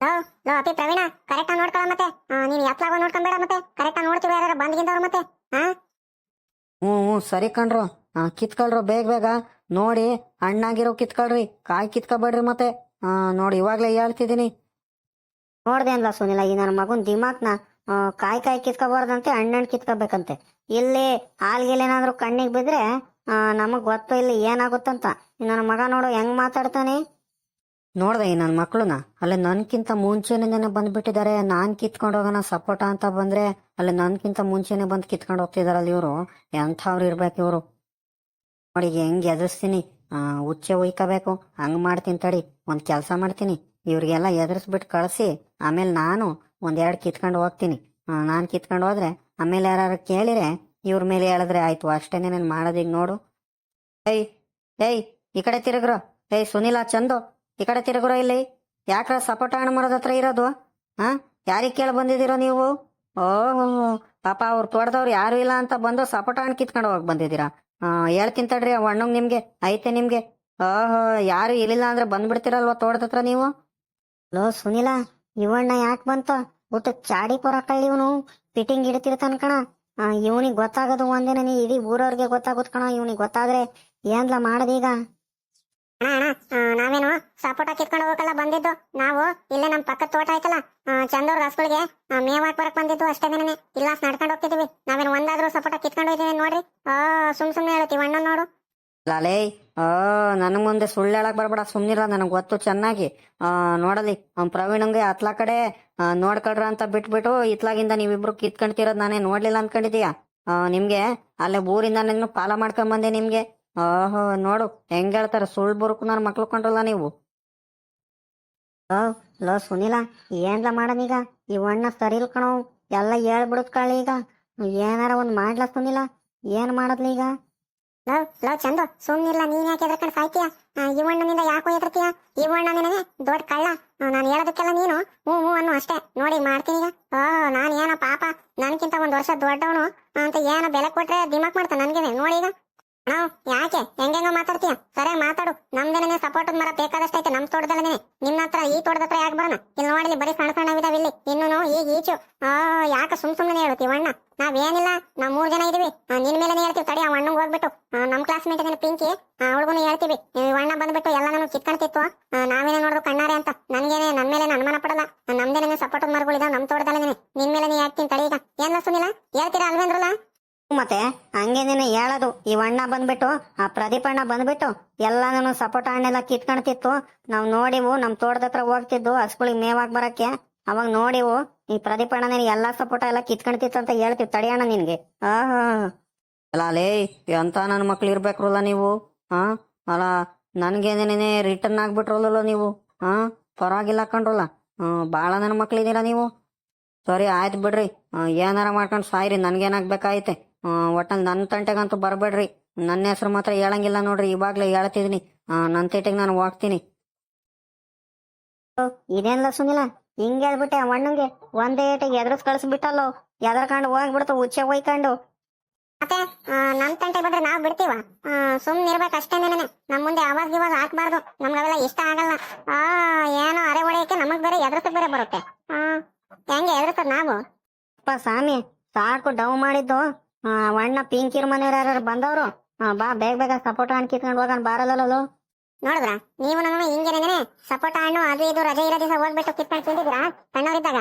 ಲೋ ಲೋ ಅಪ್ಪಿ ಪ್ರವೀಣ ಕರೆಕ್ಟ್ ನೋಡ್ಕೊಳ ಮತ್ತೆ. ಆ, ನೀನ್ ಎತ್ಲಾಗ ನೋಡ್ಕೊಂಬೇಡ ಮತ್ತೆ. ಕರೆಕ್ಟ್ ನೋಡ್ತೀವಿ ಯಾರು ಬಂದ್ಗಿಂದವ್ರು ಮತ್ತೆ ಹಾ ಹ್ಮ್ ಸರಿ ಕಣ್ರು. ಕಿತ್ಕೊಳ್ರು ಬೇಗ ಬೇಗ. ನೋಡಿ ಅಣ್ಣಾಗಿರೋ ಕಿತ್ಕೊಳ್ರಿ. ಕಾಯಿ ಕಿತ್ಕೊಬೇಡ್ರಿ ಮತ್ತೆ. ನೋಡಿ ಇವಾಗ್ಲೇ ಹೇಳ್ತಿದ್ದೀನಿ. ನೋಡ್ದೆ ಅನ್ಲ ಸುನಿಲ ಈ ನನ್ನ ಮಗನ್ ದಿಮಾಕ್ನ ಕಾಯಿ ಕಾಯಿ ಕಿತ್ಕೋಬಾರ್ದಂತೆ ಹಣ್ಣು ಕಿತ್ಕೋಬೇಕಂತೆ. ಇಲ್ಲಿ ಹಾಲ್ಗಿಲೇನಾದ್ರೂ ಕಣ್ಣಿಗೆ ಬಿದ್ರೆ ನಮಗ್ ಗೊತ್ತು ಇಲ್ಲಿ ಏನಾಗುತ್ತಂತ. ನನ್ನ ಮಗ ನೋಡು, ಹೆಂಗ್ ಮಾತಾಡ್ತಾನೆ? ನೋಡ್ದೆ ಈ ನನ್ನ ಮಕ್ಳನ್ನ ಅಲ್ಲಿ ನನ್ಕಿಂತ ಮುಂಚೆನೆ ಬಂದ್ಬಿಟ್ಟಿದ್ದಾರೆ ನಾನ್ ಕಿತ್ಕೊಂಡು ಹೋಗೋಣ, ಸಪೋಟ ಅಂತ ಬಂದ್ರೆ, ಅಲ್ಲಿ ನನ್ಕಿಂತ ಮುಂಚೆನೆ ಬಂದು ಕಿತ್ಕೊಂಡು ಹೋಗ್ತಿದಾರಲ್ಲ ಇವರು. ಎಂಥವ್ರು ಇರ್ಬೇಕು ಇವರು. ನೋಡಿ, ಹೆಂಗ್ ಎದುರಿಸ್ತೀನಿ. ಹುಚ್ಚೆ ಉಯ್ಕೋಬೇಕು ಹಂಗ್ ಮಾಡ್ತೀನಿ ತಡಿ. ಒಂದ್ ಕೆಲಸ ಮಾಡ್ತೀನಿ. ಇವ್ರಿಗೆಲ್ಲ ಎದುರಿಸ್ಬಿಟ್ಟು ಕಳಿಸಿ. ಆಮೇಲೆ ನಾನು ಒಂದೆರಡು ಕಿತ್ಕೊಂಡು ಹೋಗ್ತೀನಿ. ನಾನು ಕಿತ್ಕೊಂಡು ಹೋದ್ರೆ ಆಮೇಲೆ ಯಾರು ಕೇಳಿರೆ, ಇವ್ರ ಮೇಲೆ ಹೇಳಿದ್ರೆ ಆಯ್ತು, ಅಷ್ಟೇನೆ ನಾನು ಮಾಡೋದೀಗ ನೋಡು. ಏಯ್ ಏಯ್, ಈ ಕಡೆ ತಿರುಗ್ರು. ಏಯ್, ಸುನಿಲ, ಚಂದು, ಈ ಕಡೆ ತಿರುಗ್ರು ಇಲ್ಲಿ. ಯಾಕ್ರ ಸಪೋಟ ಹಣ್ಣು ಮರದ ಹತ್ರ ಇರೋದು? ಹಾ, ಯಾರಿಗೆ ಕೇಳಿ ಬಂದಿದ್ದೀರೋ ನೀವು? ಓಹೋ ಪಾಪ ಅವ್ರು ತೋಟದವ್ರು ಯಾರು ಇಲ್ಲ ಅಂತ ಬಂದು ಸಪೋಟ ಹಣ್ಣು ಕಿತ್ಕೊಂಡು ಹೋಗಿ ಬಂದಿದ್ದೀರಾ? ಹೇಳ್ತೀನಿ ತಡ್ರಿ, ಆ ನಿಮಗೆ, ಐತೆ ನಿಮ್ಗೆ. ಓಹೋ, ಯಾರು ಇಲ್ಲಿಲ್ಲ ಅಂದ್ರೆ ಬಂದ್ಬಿಡ್ತೀರಲ್ವ ತೋಟದ ಹತ್ರ ನೀವು? ಲೋ ಸುನಿಲ ಇವಣ್ಣ ಯಾಕೆ ಬಂತ? ಊಟ ಚಾಡಿ ಪೊರಕಳ್ಳಿ ಇವನು ಫಿಟ್ಟಿಂಗ್ ಇಡ್ತಿರ್ತಾನ ಕಣ. ಇವನಿಗೆ ಗೊತ್ತಾಗೋದು ಒಂದಿನ ನೀ ಇಡೀ ಊರವ್ರಿಗೆ ಗೊತ್ತಾಗುತ್ತ ಕಣ ಇವನಿಗೆ ಗೊತ್ತಾದ್ರೆ ಏನ್ಲ ಮಾಡದೀಗ ಅಣ್ಣ ಅಣ್ಣ ಆ, ನಾವೇನು ಸಪೋಟ ಕಿತ್ಕೊಂಡು ಹೋಗಲ್ಲ ಬಂದಿದ್ದು? ನಾವು ಇಲ್ಲೇ ನಮ್ ಪಕ್ಕದ ತೋಟ ಐತಲ್ಲ ಆ, ಚಂದವ್ರ ಹಸ್ಗಳಿಗೆ ಮೇವ್ ಹಾಕ್ಬರಕ್ ಬಂದಿದ್ದು ಅಷ್ಟೇನೇನೆ ಇಲ್ಲ ನಡ್ಕೊಂಡು ಹೋಗ್ತಿದ್ವಿ. ನಾವೇನು ಒಂದಾದ್ರೂ ಸಪೋಟ ಕಿತ್ಕೊಂಡು ಹೋಯ್ತೀವಿ ನೋಡ್ರಿ. ಆ ಸುಮ್ ಸುಮ್ನೆ ಹೇಳ್ತೀವಿ ಅಣ್ಣ ನೋಡು. ಲಾಲೇ ಆ ಮುಂದೆ ಸುಳ್ಳು ಹೇಳಕ್ ಬರ್ಬೇಡ, ಸುಮ್ನಿರ, ನನಗ್ ಗೊತ್ತು ಚೆನ್ನಾಗಿ. ಆ, ನೋಡಲಿ ಪ್ರವೀಣ್ ಪ್ರವೀಣಂಗೆ ಹತ್ಲ ಕಡೆ ನೋಡ್ಕೊಳ್ರ ಅಂತ ಬಿಟ್ಬಿಟ್ಟು, ಇತ್ಲಾಗಿಂದ ನೀವಿಬ್ರು ಕಿತ್ಕೊಂತಿರೋದ್ ನಾನೇ ನೋಡ್ಲಿಲ್ಲ ಅನ್ಕೊಂಡಿದೀಯ? ನಿಮ್ಗೆ? ಅಲ್ಲೇ ಊರಿಂದ ನಿನ್ನ ಪಾಲ ಮಾಡ್ಕೊಂಡ್ ಬಂದೆ ನಿಮ್ಗೆ? ಓಹೋ, ನೋಡು, ಹೆಂಗ್ ಹೇಳ್ತಾರ, ಸುಳ್ಳು ಬುರುಕು ನಾನು ಮಕ್ಳು ಕೊಂಡ್ರಲ್ಲ ನೀವು? ಲೋ ಲೋ, ಸುನಿಲ, ಏನ್ಲ ಮಾಡನೀಗ ಅಣ್ಣ ಸರಿ ಕಣೋ, ಎಲ್ಲ ಹೇಳ್ಬಿಡುತ್ ಕಳ್ಳಿ ಈಗ. ಏನಾರ ಒಂದ್ ಮಾಡ್ಲ ಸುನಿಲ? ಏನ್ ಮಾಡದ್ಲ ಈಗ ಲೋ ಚಂದ. ಸುಮ್ನಿಲ್ಲ ನೀನ್ ಯಾಕೆ ಎದ್ರಕೊಂಡು ಸಾಯ್ತೀಯ? ಇವಣ್ಣನಿಂದ ಯಾಕೋ ಎದ್ರತೀಯ? ಇವಣ್ಣ ನಿನಗೆ ದೊಡ್ಡ ಕಳ್ಳ. ನಾನು ಹೇಳೋದಕ್ಕೆಲ್ಲ ನೀನು? ಹ್ಞೂ ಹ್ಞೂ ಅನ್ನು ಅಷ್ಟೇ. ನೋಡಿ, ಮಾಡ್ತೀನಿ ಈಗ. ಓ, ನಾನು ಏನೋ ಪಾಪ. ನನ್ಕಿಂತ ಒಂದ್ ವರ್ಷ ದೊಡ್ಡವನು. ಅಂತ ಏನೋ ಬೆಲೆ ಕೊಟ್ರೆ ದಿಮಾಕ್ ಮಾಡ್ತಾನೆ ನನ್ಗೆ ನೋಡಿ ಈಗ. ನಾವು ಯಾಕೆ? ಹೆಂಗೆಂಗೋ ಮಾತಾಡ್ತೀಯ? ಸರಿಯಾಗಿ ಮಾತಾಡು. ನಮ್ದೇನೆ ಸಪೋರ್ಟ್ ಮರ ಬೇಕಾದಷ್ಟೈತೆ ನಮ್ ತೋಟದಲ್ಲೇ ನಿನ್ನ ಹತ್ರ ಈ ತೋಟದ ಹತ್ರ ಯಾಕೆ ಬರೋಣ? ಇಲ್ಲಿ ನೋಡಿ ಬರೀ ಸಣ್ಣ ಸಣ್ಣವಿದಾವ ಇಲ್ಲಿ. ಇನ್ನು ಈಗ ಈಚು. ಆ, ಯಾಕೆ ಸುಮ್ ಸುಮ್ಮನೆ ಹೇಳ್ತೀವಿ ಅಣ್ಣ? ನಾವೇನಿಲ್ಲ. ನಾವ್ ಮೂರ್ ಜನ ಇದೀವಿ. ನಿನ್ ಮೇಲೆ ಹೇಳ್ತೀವಿ. ತಡಿ, ಆ ಅಣ್ಣಂಗ್ ಹೋಗ್ಬಿಟ್ಟು. ನಮ್ಮ ನಮ್ ಕ್ಲಾಸ್ಮೇಟ್ ಇದ್ದಾನೆ ಪಿಂಕಿ. ಅವಳಿಗೂ ಹೇಳ್ತೀವಿ. ಅಣ್ಣ ಬಂದ್ಬಿಟ್ಟು ಎಲ್ಲ ನಾನು ಕಿತ್ಕೊಂತಿತ್ತು ನಾವೇನೇ ನೋಡ್ರು ಕಣ್ಣಾರೆ ಅಂತ. ನನ್ಗೇನೆ, ನನ್ ಮೇಲೆ ಅನುಮಾನ ಪಡಲ್ಲ. ನಮ್ದೇನೆ ಸಪೋರ್ಟ್ ಮರಗಳಿದಾವೆ. ನಮ್ ತೋಟದಲ್ಲೇ ನಿನ್ ಮೇಲೆ ಹೇಳ್ತೀನಿ, ತಡಿ ಈಗ. ಏನ್ ಸುನಿಲ್ಲ ಹೇಳ್ತೀರಾ ಅಲ್ವೇಂದ್ರಲ್ಲ ಮತ್ತೆ ಹಂಗೆ ಹಂಗೇನೇನೆ ಹೇಳೋದು. ಈ ಅಣ್ಣ ಬಂದ್ಬಿಟ್ಟು, ಆ ಪ್ರದೀಪ್ ಅಣ್ಣ ಬಂದ್ಬಿಟ್ಟು ಎಲ್ಲಾನು ಸಪೋಟ ಹಣ್ಣೆಲ್ಲ ಕಿತ್ಕೊಳ್ತಿತ್ತು ನಾವು ನೋಡಿವು ನಮ್ಮ ತೋಟದ ಹತ್ರ ಹೋಗ್ತಿದ್ದು ಹಸ್ಗಳಿಗೆ ಮೇವಾಗ್ ಬರಕ್ಕೆ. ಅವಾಗ ನೋಡಿವು, ಈ ಪ್ರದೀಪ್ ಅಣ್ಣ ನಿನಗೆ ಎಲ್ಲಾ ಸಪೋಟ ಎಲ್ಲ ಕಿತ್ಕೊಳ್ತಿತ್ತು ಅಂತ ಹೇಳ್ತೀವಿ ತಡಿಯಣ್ಣ ನಿನ್ಗೆ. ಆಹಾ. ಅಲ್ಲ, ಲೇ, ಎಂತ ನನ್ನ ಮಕ್ಳು ಇರ್ಬೇಕ್ರಲ್ಲ ನೀವು? ಹಾ ಅಲ್ಲ ನನ್ಗೇನೇನೇ ರಿಟರ್ನ್ ಆಗ್ಬಿಟ್ರಲ್ಲ ನೀವು? ಹಾ ಪರವಾಗಿಲ್ಲ ಹಾಕೊಂಡ್ರಲ್ಲ ಹ್ಮ್ ಭಾಳ ನನ್ನ ಮಕ್ಳಿದ್ದೀರಾ ನೀವು. ಸರಿ, ಆಯ್ತು ಬಿಡ್ರಿ. ಏನಾರ ಮಾಡ್ಕೊಂಡು ಸಾಯ್ರಿ ನನ್ಗೇನಾಗ್ಬೇಕಾಯ್ತೆ ಒಟ್ಟಲ್ಲಿ ನನ್ನ ತಂಟೆಗಂತೂ ಬರಬೇಡ್ರಿ. ನನ್ನ ಹೆಸರು ಮಾತ್ರ ಹೇಳಂಗಿಲ್ಲ ನೋಡ್ರಿ ಇವಾಗ್ಲೇ ಹೇಳ್ತಿದ್ದೀನಿ ನನ್ನ ತೇಟೆಗೆ ನಾನು ಹೋಗ್ತೀನಿ. ಇದೇನ್ಲ ಸುನಿಲ? ಹಿಂಗ್ ಹೇಳ್ಬಿಟ್ಟೆ ಅಣ್ಣಂಗೆ. ಒಂದೇ ಏಟಿಗೆ ಎದ್ರಸ್ ಕಳಿಸ್ಬಿಟ್ಟಲ್ಲೋ. ಎದ್ರಕಂಡು ಹೋಗ್ಬಿಡ್ತು ಉಚ್ಚೆ ಹೋಯ್ಕೊಂಡು. ಮತ್ತೆ ನಮ್ ತಂಟೆ ಬಂದ್ರೆ ನಾವ್ ಬಿಡ್ತೀವ? ಸುಮ್ನೆ ಇರ್ಬೇಕು ಅಷ್ಟೇನೇನೆ ನಮ್ ಮುಂದೆ ಅವಾಗ ಇವಾಗ ಹಾಕ್ಬಾರ್ದು. ನಮ್ಗವೆಲ್ಲ ಇಷ್ಟ ಆಗಲ್ಲ. ಆ ಏನೋ ಅರೆ ಹೊಡೆಯಕ್ಕೆ ನಮಗ್ ಬೇರೆ ಎದುರಿಸಕ್ ಬೇರೆ ಬರುತ್ತೆ. ಆ ಹೆಂಗೆ ಎದುರಿಸೋದ್ ನಾವು? ಅಪ್ಪ ಸ್ವಾಮಿ ಸಾಕು ಡವ್ ಮಾಡಿದ್ದು. ಅಣ್ಣ ಪಿಂಕ್ ಪಿಂಕಿರ್ ಮನೆಯವ್ರ ಯಾರು ಬಂದವ್ರು? ಹಾ, ಬಾ, ಬೇಗ ಬೇಗ ಸಪೋಟ ಹಣ್ಣು ಕಿತ್ಕೊಂಡು ಹೋಗಣ ಬಾರಲ್ಲೋ ನೋಡಿದ್ರ? ನೀವು ನಮ್ಮ ಹಿಂಗೇನೆ ಸಪೋಟ ಹಣ್ಣು ಅದು ಇದು ರಜೆ ಇರೋ ದಿವಸ ಹೋಗ್ಬಿಟ್ಟು ಕಿತ್ಕೊಂಡು ತಿಂದಿದ್ರಾ ಸಣ್ಣವರಿದ್ದಾಗ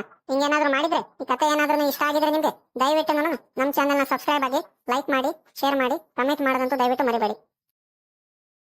ಮಾಡಿದ್ರೆ, ಈ ಕತೆ ಏನಾದ್ರೂ ಇಷ್ಟ ಆಗಿದ್ರೆ ನಿಮ್ಗೆ ದಯವಿಟ್ಟು ನಾನು ನಮ್ಮ ನ ಸಬ್ಸ್ಕ್ರೈಬ್ ಆಗಿ ಲೈಕ್ ಮಾಡಿ ಶೇರ್ ಮಾಡಿ ಕಮೆಂಟ್ ಮಾಡೋದಂತೂ ದಯವಿಟ್ಟು ಮರಿಬೇಡಿ.